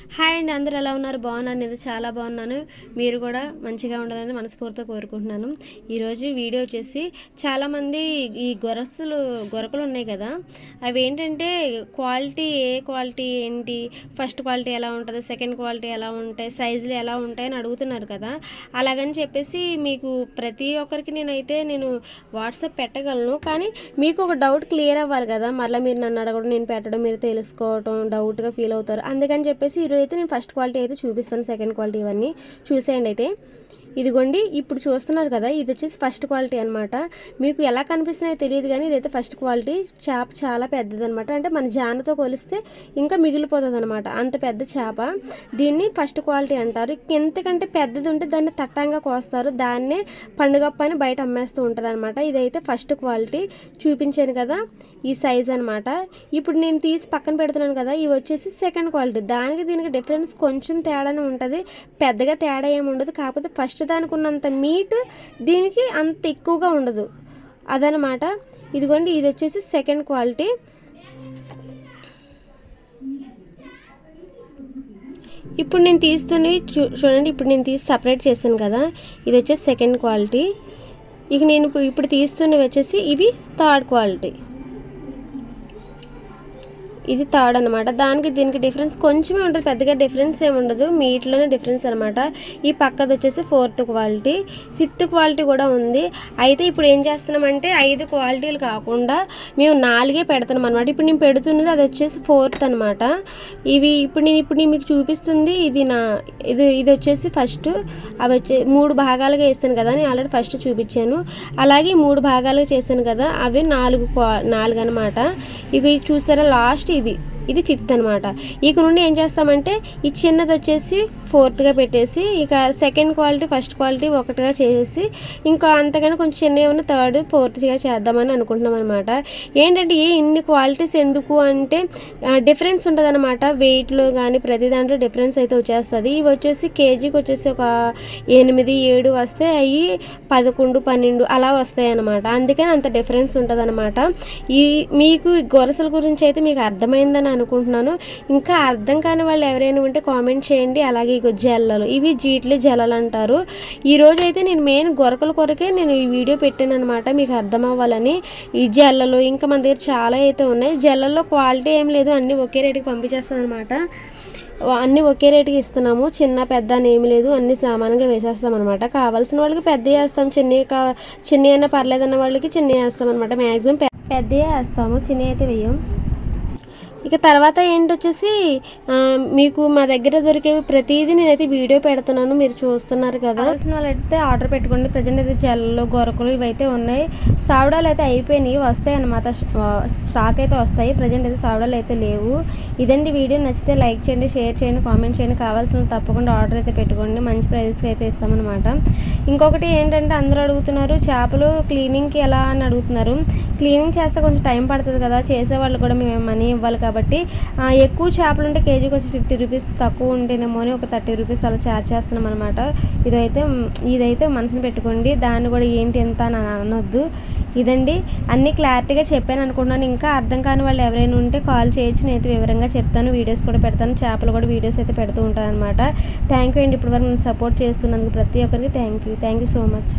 Hi అండి అందరు ఎలా ఉన్నారు? బాగున్నాను నేను చాలా బాగున్నాను. మీరు కూడా మంచిగా ఉండాలని మనస్ఫూర్తిగా కోరుకుంటున్నాను. ఈరోజు వీడియో వచ్చేసి చాలామంది ఈ గొరసలు గొరకలు ఉన్నాయి కదా అవి ఏంటంటే క్వాలిటీ ఏ క్వాలిటీ ఏంటి? ఫస్ట్ క్వాలిటీ ఎలా ఉంటుంది? సెకండ్ క్వాలిటీ ఎలా ఉంటాయి? సైజులు ఎలా ఉంటాయని అడుగుతున్నారు కదా. అలాగని చెప్పేసి మీకు ప్రతి ఒక్కరికి నేనైతే నేను వాట్సాప్ పెట్టగలను. కానీ మీకు ఒక డౌట్ క్లియర్ అవ్వాలి కదా. మళ్ళీ మీరు నన్ను అడగడం నేను పెట్టడం మీరు తెలుసుకోవటం డౌట్గా ఫీల్ అవుతారు. అందుకని చెప్పేసి అయితే నేను ఫస్ట్ క్వాలిటీ అయితే చూపిస్తాను సెకండ్ క్వాలిటీ ఇవన్నీ చూసేయండి అయితే. ఇదిగోండి ఇప్పుడు చూస్తున్నారు కదా ఇది వచ్చేసి ఫస్ట్ క్వాలిటీ అనమాట మీకు ఎలా కనిపిస్తున్నాయో తెలియదు కానీ ఇదైతే ఫస్ట్ క్వాలిటీ చేప చాలా పెద్దది అనమాట అంటే మన జానతో కొలిస్తే ఇంకా మిగిలిపోతుంది అనమాట అంత పెద్ద చేప. దీన్ని ఫస్ట్ క్వాలిటీ అంటారు. ఇంతకంటే పెద్దది ఉంటే దాన్ని తట్టంగా కోస్తారు. దాన్నే పండుగప్ప అని బయట అమ్మేస్తూ ఉంటారు అనమాట ఇదైతే ఫస్ట్ క్వాలిటీ చూపించాను కదా ఈ సైజ్ అనమాట ఇప్పుడు నేను తీసి పక్కన పెడుతున్నాను కదా ఇవి వచ్చేసి సెకండ్ క్వాలిటీ దానికి దీనికి డిఫరెన్స్ కొంచెం తేడానే ఉంటుంది. పెద్దగా తేడా ఏమి ఉండదు. కాకపోతే ఫస్ట్ దానికి ఉన్నంత మీట్ దీనికి అంత ఎక్కువగా ఉండదు. అదనమాట. ఇదిగోండి ఇది వచ్చేసి సెకండ్ క్వాలిటీ ఇప్పుడు నేను తీస్తున్నవి చూ చూడండి ఇప్పుడు నేను తీసి సపరేట్ చేశాను కదా. ఇది వచ్చేసి సెకండ్ క్వాలిటీ ఇక నేను ఇప్పుడు ఇప్పుడు తీస్తున్నవి వచ్చేసి ఇవి థర్డ్ క్వాలిటీ ఇది థర్డ్ అనమాట దానికి దీనికి డిఫరెన్స్ కొంచెమే ఉంటుంది. పెద్దగా డిఫరెన్స్ ఏమి ఉండదు. మీట్లోనే డిఫరెన్స్ అనమాట ఈ పక్కది వచ్చేసి ఫోర్త్ క్వాలిటీ ఫిఫ్త్ క్వాలిటీ కూడా ఉంది. అయితే ఇప్పుడు ఏం చేస్తున్నామంటే ఐదు క్వాలిటీలు కాకుండా మేము నాలుగే పెడతాం అనమాట ఇప్పుడు నేను పెడుతున్నది అది వచ్చేసి ఫోర్త్ అనమాట ఇవి ఇప్పుడు నేను ఇప్పుడు నేను మీకు చూపిస్తుంది. ఇది నా ఇది ఇది వచ్చేసి ఫస్ట్. అవి వచ్చే మూడు భాగాలుగా వేస్తాను కదా. నేను ఆల్రెడీ ఫస్ట్ చూపించాను. అలాగే మూడు భాగాలుగా చేశాను కదా. అవి నాలుగు క్వా నాలుగు అనమాట ఇక చూసారా? లాస్ట్ ఇది ఇది ఫిఫ్త్ అనమాట ఇక నుండి ఏం చేస్తామంటే ఈ చిన్నది వచ్చేసి ఫోర్త్గా పెట్టేసి ఇక సెకండ్ క్వాలిటీ ఫస్ట్ క్వాలిటీ ఒకటిగా చేసేసి ఇంకా అంతకన్నా కొంచెం చిన్న ఏమైనా థర్డ్ ఫోర్త్గా చేద్దామని అనుకుంటున్నాం అనమాట ఏంటంటే ఏ ఇన్ని క్వాలిటీస్ ఎందుకు అంటే డిఫరెన్స్ ఉంటుంది అనమాట వెయిట్లో కానీ ప్రతి దాంట్లో డిఫరెన్స్ అయితే వచ్చేస్తుంది. ఇవి వచ్చేసి కేజీకి వచ్చేసి ఒక ఎనిమిది ఏడు వస్తే అవి పదకొండు పన్నెండు అలా వస్తాయి అనమాట అందుకని అంత డిఫరెన్స్ ఉంటుంది అనమాట ఈ మీకు గొరసల గురించి అయితే మీకు అర్థమైందని అనుకుంటున్నాను. ఇంకా అర్థం కాని వాళ్ళు ఎవరైనా ఉంటే కామెంట్ చేయండి. అలాగే ఇగో జల్లలు. ఇవి జీట్లీ జల్లలు అంటారు. ఈరోజు అయితే నేను మెయిన్ గొరకల కొరకే నేను ఈ వీడియో పెట్టాను అనమాట మీకు అర్థం అవ్వాలని. ఈ జల్లలు ఇంకా మన దగ్గర చాలా అయితే ఉన్నాయి. జల్లల్లో క్వాలిటీ ఏం లేదు. అన్నీ ఒకే రేటుకి పంపించేస్తాను అనమాట అన్నీ ఒకే రేటుకి ఇస్తున్నాము. చిన్న పెద్ద అని ఏమి లేదు. అన్ని సమానంగా వేసేస్తాం అనమాట కావాల్సిన వాళ్ళకి పెద్ద వేస్తాం. చిన్నవి కా చిన్న అయినా పర్లేదన్న వాళ్ళకి చిన్న వేస్తాం అనమాట మ్యాక్సిమం పెద్ద వేస్తాము. చిన్న అయితే వేయం. ఇక తర్వాత ఏంటి వచ్చేసి మీకు మా దగ్గర దొరికేవి ప్రతిదీ నేనైతే వీడియో పెడుతున్నాను మీరు చూస్తున్నారు కదా. కావాల్సిన వాళ్ళైతే ఆర్డర్ పెట్టుకోండి. ప్రజెంట్ అయితే జల్లు గొరకలు ఇవైతే ఉన్నాయి. సావడాలు అయితే అయిపోయినాయి వస్తాయి అన్నమాట. స్టాక్ అయితే వస్తాయి. ప్రజెంట్ అయితే సావడాలు అయితే లేవు. ఇదండి వీడియో. నచ్చితే లైక్ చేయండి షేర్ చేయండి కామెంట్ చేయండి. కావాల్సిన తప్పకుండా ఆర్డర్ అయితే పెట్టుకోండి. మంచి ప్రైస్కి అయితే ఇస్తామన్నమాట. ఇంకొకటి ఏంటంటే అందరూ అడుగుతున్నారు చేపలు క్లీనింగ్కి ఎలా అని అడుగుతున్నారు. క్లీనింగ్ చేస్తే కొంచెం టైం పడుతుంది కదా. చేసేవాళ్ళు కూడా మేము మనీ ఇవ్వాలి కాబట్టి ఎక్కువ చేపలు ఉంటే కేజీకి వచ్చి ఫిఫ్టీ రూపీస్ తక్కువ ఉంటేనేమో అని ఒక థర్టీ రూపీస్ అలా ఛార్జ్ చేస్తున్నాం అనమాట ఇదైతే ఇదైతే మనసుని పెట్టుకోండి. దాన్ని కూడా ఏంటి ఎంత అని అనొద్దు. ఇదండి అన్నీ క్లారిటీగా చెప్పాను అనుకుంటున్నాను. ఇంకా అర్థం కాని వాళ్ళు ఎవరైనా ఉంటే కాల్ చేయొచ్చు. నేనైతే వివరంగా చెప్తాను. వీడియోస్ కూడా పెడతాను. చేపలు కూడా వీడియోస్ అయితే పెడుతూ ఉంటాను అనమాట థ్యాంక్ యూ అండి. ఇప్పటివరకు నన్ను సపోర్ట్ చేస్తున్నందుకు ప్రతి ఒక్కరికి thank you thank you so much